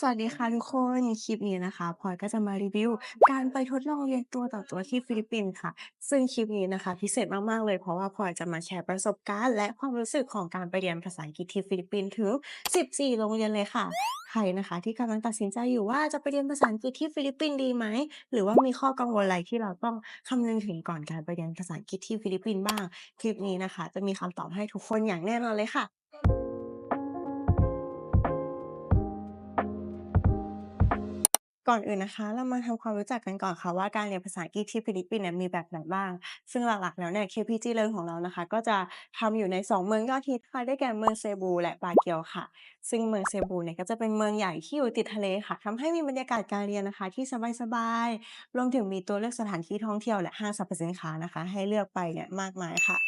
สวัสดีค่ะทุกคน คลิปนี้นะคะพลอยก็จะมารีวิว การไปทดลองเรียนตัวต่อตัวที่ฟิลิปปินส์ค่ะ ซึ่งคลิปนี้นะคะ พิเศษมาก ๆ เลยเพราะว่าพลอยจะมาแชร์ประสบการณ์ และความรู้สึกของการไปเรียนภาษาอังกฤษที่ฟิลิปปินส์ถึง 14 โรงเรียนเลยค่ะ ใครนะคะที่กำลังตัดสินใจอยู่ว่าจะไปเรียนภาษาอังกฤษที่ฟิลิปปินส์ดีไหม หรือว่ามีข้อกังวลอะไรที่เราต้องคำนึงถึงก่อนการไปเรียนภาษาอังกฤษที่ฟิลิปปินส์บ้าง คลิปนี้นะคะ จะมีคำตอบให้ทุกคนอย่างแน่นอนเลยค่ะ ก่อนอื่นนะคะ เรามาทำความรู้จักกันก่อนค่ะว่าการเรียนภาษาอังกฤษที่ฟิลิปปินส์เนี่ยมีแบบไหนบ้าง ซึ่งหลักๆแล้วเนี่ย KPG Learn ของเรานะคะ ก็จะทำอยู่ใน 2 เมืองยอดฮิตค่ะได้แก่เมืองเซบู และบาเกียวค่ะ ซึ่งเมืองเซบูเนี่ยก็จะเป็นเมืองใหญ่ที่อยู่ติดทะเลค่ะทำให้มีบรรยากาศการเรียนนะคะ ที่สบายๆรวมถึงมีตัวเลือกสถานที่ท่องเที่ยวและห้างสรรพสินค้านะคะ ให้เลือกไปเนี่ยมากมายค่ะ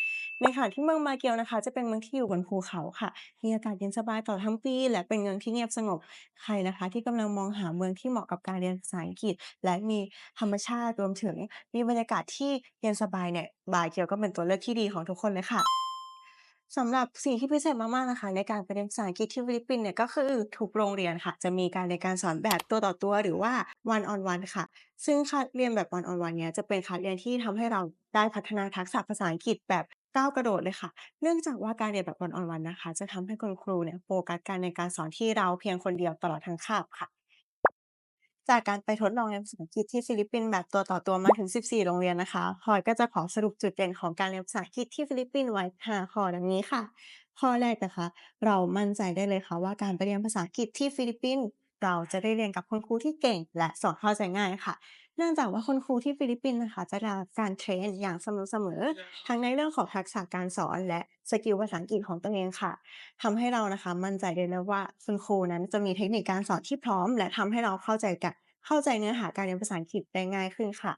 ในขณะที่เมืองบาเกียวนะคะ จะเป็นเมืองที่อยู่บนภูเขาค่ะ มีอากาศเย็นสบายตลอดทั้งปี และเป็นเมืองที่เงียบสงบ ใครนะคะ ที่กำลังมองหาเมืองที่เหมาะกับการเรียนภาษาอังกฤษ และมีธรรมชาติรวมถึง มีบรรยากาศที่เย็นสบายเนี่ยบาเกียวก็เป็นตัวเลือกที่ดีของทุกคนเลยค่ะสำหรับสิ่งที่พิเศษมากๆนะคะ ในการไปเรียนภาษาอังกฤษที่ฟิลิปปินส์เนี่ยก็คือทุกโรงเรียนค่ะ จะมีการเรียนการสอนแบบตัวต่อตัวหรือว่า one on one ค่ะ ซึ่งคาเรียนแบบ one on one เนี้ยจะเป็นคาเรียนที่ทำให้เราได้พัฒนาทักษะภาษาอังกฤษแบบ ก้าวกระโดดเลยค่ะ เนื่องจากว่าการเรียนแบบ one on one นะคะ จะทำให้คุณครูเนี่ยโฟกัสการในการสอนที่เราเพียงคนเดียวตลอดทั้งคาบค่ะ จากการไปทดลองเรียนภาษาอังกฤษที่ฟิลิปปินส์แบบตัวต่อตัวมาถึง 14 โรงเรียนนะคะพลอยก็จะขอสรุปจุดเด่นของการเรียนภาษาอังกฤษที่ฟิลิปปินส์ไว้5ข้อดังนี้ค่ะ ข้อแรกนะคะ เรามั่นใจได้เลยค่ะว่าการไปเรียนภาษาอังกฤษที่ฟิลิปปินส์เราจะได้เรียนกับคุณครูที่เก่ง และสอนเข้าใจง่ายค่ะ เนื่องจากว่าคุณครูที่ฟิลิปปินส์นะคะจะได้รับการเทรนอย่างสม่ำเสมอ ทั้งในเรื่องของทักษะการสอนและสกิลภาษาอังกฤษของตัวเองค่ะทำให้เรานะคะมั่นใจได้เลยว่าคุณครูนั้นจะมีเทคนิคการสอนที่พร้อม และทำให้เราเข้าใจกะเข้าใจเนื้อหาการเรียนภาษาอังกฤษได้ง่ายขึ้นค่ะ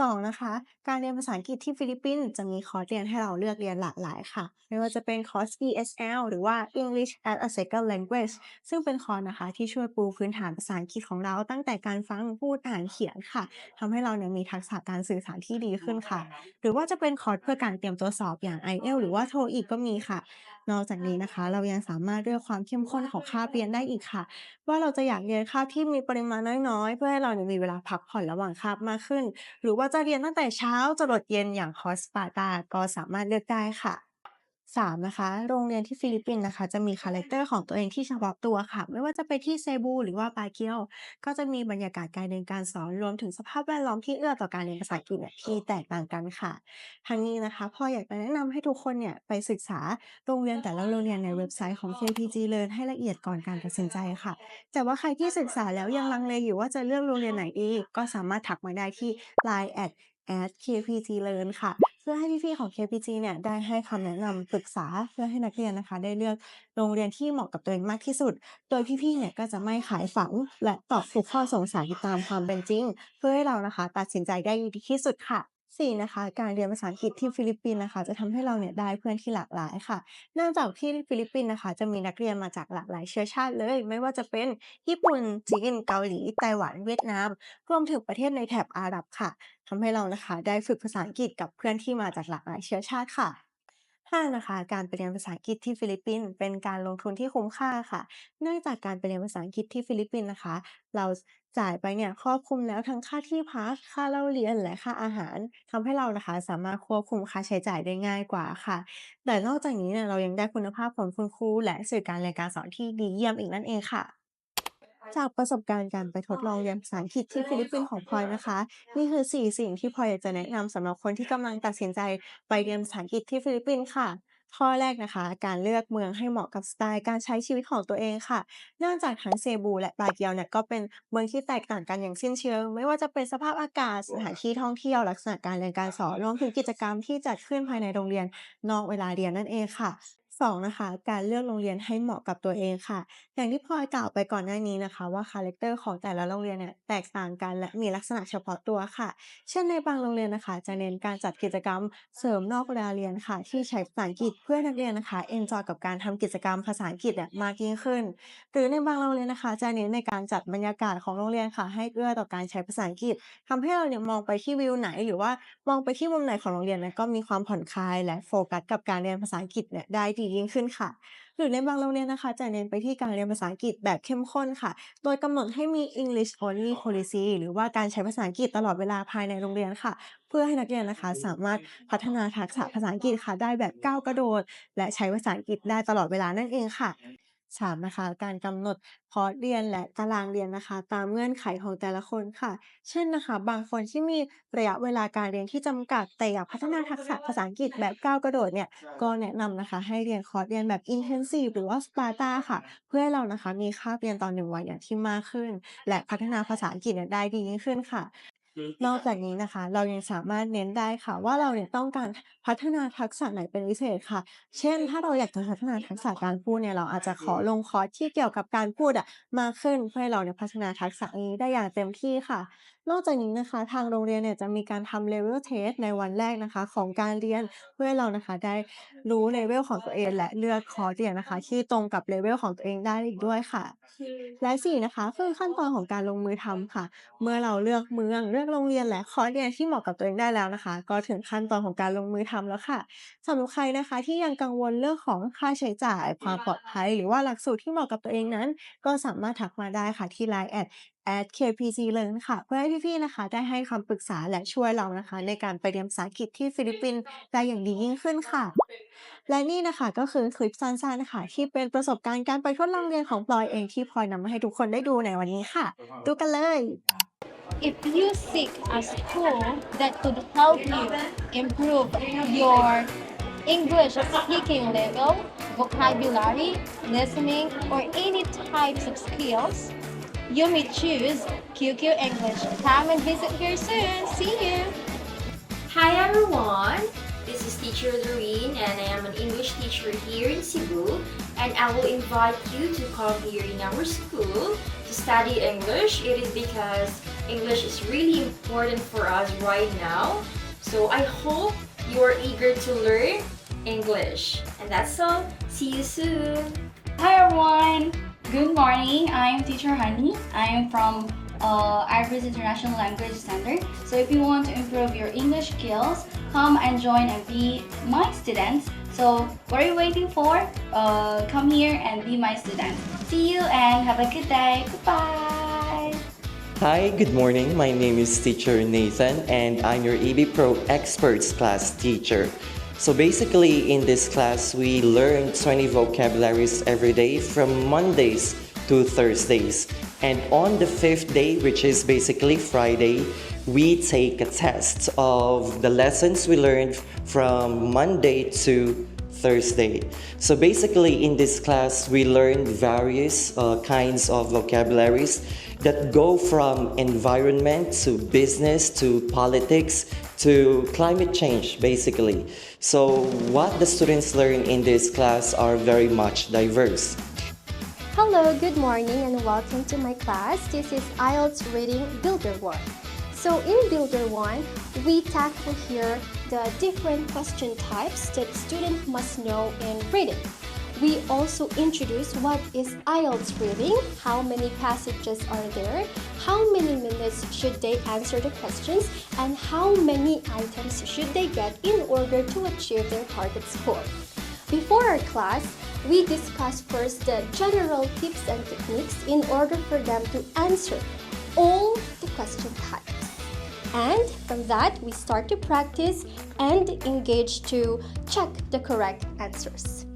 2 นะคะ การเรียนภาษาอังกฤษที่ฟิลิปปินส์จะมีคอร์สเรียนให้เราเลือกเรียนหลากหลายค่ะ ไม่ว่าจะเป็นคอร์ส ESL หรือว่า English as a Second Language ซึ่งเป็นคอร์สนะคะที่ช่วยปูพื้นฐานภาษาอังกฤษของเราตั้งแต่การฟังพูดอ่านเขียนค่ะทำให้เราเนี่ยมีทักษะการสื่อสารที่ดีขึ้นค่ะ หรือว่าจะเป็นคอร์สเพื่อการเตรียมตัวสอบอย่าง IELTS หรือว่า TOEIC ก็มีค่ะ นอกจากนี้นะคะ เรายังสามารถเลือกความเข้มข้นของคาบเรียนได้อีกค่ะ ว่าเราจะอยากเรียนคาบที่มีปริมาณน้อยๆ เพื่อให้เราเนี่ยมีเวลาพักผ่อนระหว่างคาบมากขึ้น หรือว่าจะเรียนตั้งแต่เช้าจรดเย็นอย่างคอร์ส Sparta ก็สามารถเลือกได้ค่ะ 3 นะคะ โรงเรียนที่ฟิลิปปินส์นะคะ จะมีคาแรกเตอร์ของตัวเองที่เฉพาะตัวค่ะ ไม่ว่าจะไปที่เซบูหรือว่าบาเกียว ก็จะมีบรรยากาศการเรียนการสอนรวมถึงสภาพแวดล้อมที่เอื้อต่อการเรียนภาษาอังกฤษเนี่ยที่แตกต่างกันค่ะทั้งนี้นะคะพลออยากจะแนะนำให้ทุกคนเนี่ยไปศึกษาโรงเรียนแต่ละโรงเรียนในเว็บไซต์ของ KPG Learn ให้ละเอียดก่อนการตัดสินใจค่ะ แต่ว่าใครที่ศึกษาแล้วยังลังเลอยู่ว่าจะเลือกโรงเรียนไหนดีก็สามารถทักมาได้ที่ line @KPG Learn ค่ะ พื่อให้พี่ๆของ KPG เนี่ยได้ให้คำแนะนำปรึกษาเพื่อให้นักเรียนนะคะ ได้เลือกโรงเรียนที่เหมาะกับตัวเองมากที่สุด โดยพี่ๆเนี่ยก็จะไม่ขายฝันและตอบทุกข้อสงสัยตามความเป็นจริง เพื่อให้เรานะคะ ตัดสินใจได้ดีที่สุดค่ะ 4นะคะการเรียนภาษาอังกฤษที่ฟิลิปปินส์นะคะ จะทำให้เราเนี่ยได้เพื่อนที่หลากหลายค่ะเนื่องจากที่ฟิลิปปินส์นะคะ จะมีนักเรียนมาจากหลากหลายเชื้อชาติเลย ไม่ว่าจะเป็นญี่ปุ่นจีนเกาหลีไต้หวันเวียดนาม รวมถึงประเทศในแถบอาหรับค่ะทำให้เรานะคะ ได้ฝึกภาษาอังกฤษกับเพื่อนที่มาจากหลากหลายเชื้อชาติค่ะ 5นะคะ การไปเรียนภาษาอังกฤษที่ฟิลิปปินส์เป็นการลงทุนที่คุ้มค่าค่ะ เนื่องจากการไปเรียนภาษาอังกฤษที่ฟิลิปปินส์นะคะ เราจ่ายไปเนี่ยครอบคลุมแล้วทั้งค่าที่พักค่าเล่าเรียนและค่าอาหารทำให้เรานะคะ สามารถควบคุมค่าใช้จ่ายได้ง่ายกว่าค่ะ แต่นอกจากนี้เนี่ยเรายังได้คุณภาพของคุณครูและสื่อการเรียนการสอนที่ดีเยี่ยมอีกนั่นเองค่ะ จากประสบการณ์การไปทดลองเรียนภาษาอังกฤษที่ฟิลิปปินส์ของพลอยนะคะ นี่คือ 4 สิ่งที่พลอยอยากจะแนะนำสำหรับคนที่กำลังตัดสินใจไปเรียนภาษาอังกฤษที่ฟิลิปปินส์ค่ะ ข้อแรกนะคะ การเลือกเมืองให้เหมาะกับสไตล์การใช้ชีวิตของตัวเองค่ะ เนื่องจากทั้งเซบูและบาเกียวเนี่ยก็เป็นเมืองที่แตกต่างกันอย่างสิ้นเชิง ไม่ว่าจะเป็นสภาพอากาศสถานที่ท่องเที่ยวลักษณะการเรียนการสอนรวมถึงกิจกรรมที่จัดขึ้นภายในโรงเรียนนอกเวลาเรียนนั่นเองค่ะ 2นะคะ การเลือกโรงเรียนให้เหมาะกับตัวเองค่ะ อย่างที่พลอยกล่าวไปก่อนหน้านี้นะคะ ว่าคาแรกเตอร์ของแต่ละโรงเรียนเนี่ยแตกต่างกันและมีลักษณะเฉพาะตัวค่ะ เช่นในบางโรงเรียนนะคะ จะเน้นการจัดกิจกรรมเสริมนอกเวลาเรียนค่ะ ที่ใช้ภาษาอังกฤษเพื่อนักเรียนนะคะเอนจอยกับการทำกิจกรรมภาษาอังกฤษเนี่ยมากยิ่งขึ้น หรือในบางโรงเรียนนะคะ จะเน้นในการจัดบรรยากาศของโรงเรียนค่ะ ให้เอื้อต่อการใช้ภาษาอังกฤษทำให้เราเนี่ยมองไปที่วิวไหน หรือว่ามองไปที่มุมไหนของโรงเรียนเนี่ยก็มีความผ่อนคลายและโฟกัสกับการเรียนภาษาอังกฤษเนี่ยได้ดียิ่งขึ้นค่ะ หรือในบางโรงเรียนนะคะ จะเน้นไปที่การเรียนภาษาอังกฤษแบบเข้มข้นค่ะ โดยกำหนดให้มี English Only Policy หรือว่าการใช้ภาษาอังกฤษตลอดเวลาภายในโรงเรียนค่ะ เพื่อให้นักเรียนนะคะ สามารถพัฒนาทักษะภาษาอังกฤษค่ะ ได้แบบก้าวกระโดด และใช้ภาษาอังกฤษได้ตลอดเวลานั่นเองค่ะ 3 นะคะ การกำหนดคอร์สเรียนและตารางเรียนนะคะ ตามเงื่อนไขของแต่ละคนค่ะ เช่นนะคะ บางคนที่มีระยะเวลาการเรียนที่จำกัด แต่อยากพัฒนาทักษะภาษาอังกฤษแบบก้าวกระโดดเนี่ย ก็แนะนำนะคะ ให้เรียนคอร์สเรียนแบบ Intensive หรือว่า Sparta ค่ะ เพื่อให้เรานะคะมีค่าเรียนต่อ1วันอย่างที่มากขึ้น และพัฒนาภาษาอังกฤษเนี่ยได้ดียิ่งขึ้นค่ะ นอกจากนี้นะคะ เรายังสามารถเน้นได้ค่ะ ว่าเราเนี่ยต้องการพัฒนาทักษะไหนเป็นพิเศษค่ะ เช่น ถ้าเราอยากจะพัฒนาทักษะการพูดเนี่ยเราอาจจะขอลงคอร์สที่เกี่ยวกับการพูดอะมากขึ้นเพื่อให้เราเนี่ยพัฒนาทักษะนี้ได้อย่างเต็มที่ค่ะ นอกจากนี้นะคะ ทางโรงเรียนเนี่ยจะมีการทำ level test ในวันแรกนะคะ ของการเรียนเพื่อให้เรานะคะ ได้รู้ level ของตัวเอง และเลือกคอร์สเรียนนะคะ ที่ตรงกับ level ของตัวเองได้อีกด้วยค่ะ และ4นะคะคือขั้นตอนของการลงมือทำค่ะ เมื่อเราเลือกเมืองเลือกโรงเรียนและคอร์สเรียนที่เหมาะกับตัวเองได้แล้วนะคะ ก็ถึงขั้นตอนของการลงมือทำแล้วค่ะสำหรับใครนะคะที่ยังกังวลเรื่องของค่าใช้จ่าย ความปลอดภัย หรือว่าหลักสูตรที่เหมาะกับตัวเองนั้น ก็สามารถทักมาได้ค่ะที่ LINE @kpglearn ค่ะ เพื่อให้พี่ๆนะคะ ได้ให้คำปรึกษาและช่วยเรานะคะ ในการไปเรียนภาษาอังกฤษที่ฟิลิปปินส์ได้อย่างดียิ่งขึ้นค่ะ และนี่นะคะก็คือคลิปสั้นๆค่ะที่เป็นประสบการณ์การไปทดลองเรียนของพลอยเองที่พลอยนำมาให้ทุกคนได้ดูในวันนี้ค่ะ ดูกันเลย If you seek a school that could help you improve your English speaking level, vocabulary, listening, or any types of skills, you may choose QQ English. Come and visit here soon. See you. Hi everyone, this is teacher Doreen and I am an English teacher here in Cebu and I will invite you to come here in our school to study English. It is because English is really important for us right now. So I hope you are eager to learn English. And that's all. See you soon. Hi everyone. Good morning. I'm teacher Honey. I am from uh, Ivory's International Language Center. So if you want to improve your English skills, come and join and be my students. So what are you waiting for? Uh, come here and be my student. See you and have a good day. Goodbye. Hi, good morning. My name is teacher Nathan and I'm your EB Pro Experts class teacher. So basically in this class we learn 20 vocabularies every day from Mondays to Thursdays. And on the fifth day, which is basically Friday, we take a test of the lessons we learned from Monday to Thursday. So basically, in this class, we learn various uh, kinds of vocabularies that go from environment to business to politics to climate change, basically. So, what the students learn in this class are very much diverse. Hello, good morning, and welcome to my class. This is IELTS Reading Builder 1. So, in Builder 1, we tackle here the different question types that students must know in reading. We also introduce what is IELTS reading, how many passages are there, how many minutes should they answer the questions, and how many items should they get in order to achieve their target score. Before our class, we discuss first the general tips and techniques in order for them to answer all the question types. And from that, we start to practice and engage to check the correct answers.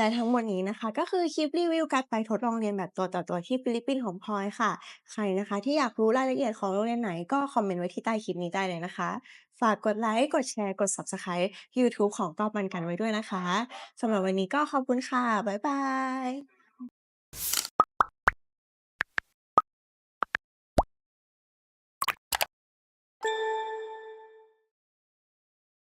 และทั้งหมดนี้นะคะ ก็คือคลิปรีวิวการไปทดลองเรียนแบบตัวต่อตัวที่ฟิลิปปินส์ของพลอยค่ะ ใครนะคะ ที่อยากรู้รายละเอียดของโรงเรียนไหนก็คอมเมนต์ไว้ที่ใต้คลิปนี้ได้เลยนะคะ ฝากกดไลค์กดแชร์กด Subscribe ยูทูบของก็ปันกันไว้ด้วยนะคะสำหรับวันนี้ก็ขอบคุณค่ะบ๊ายบาย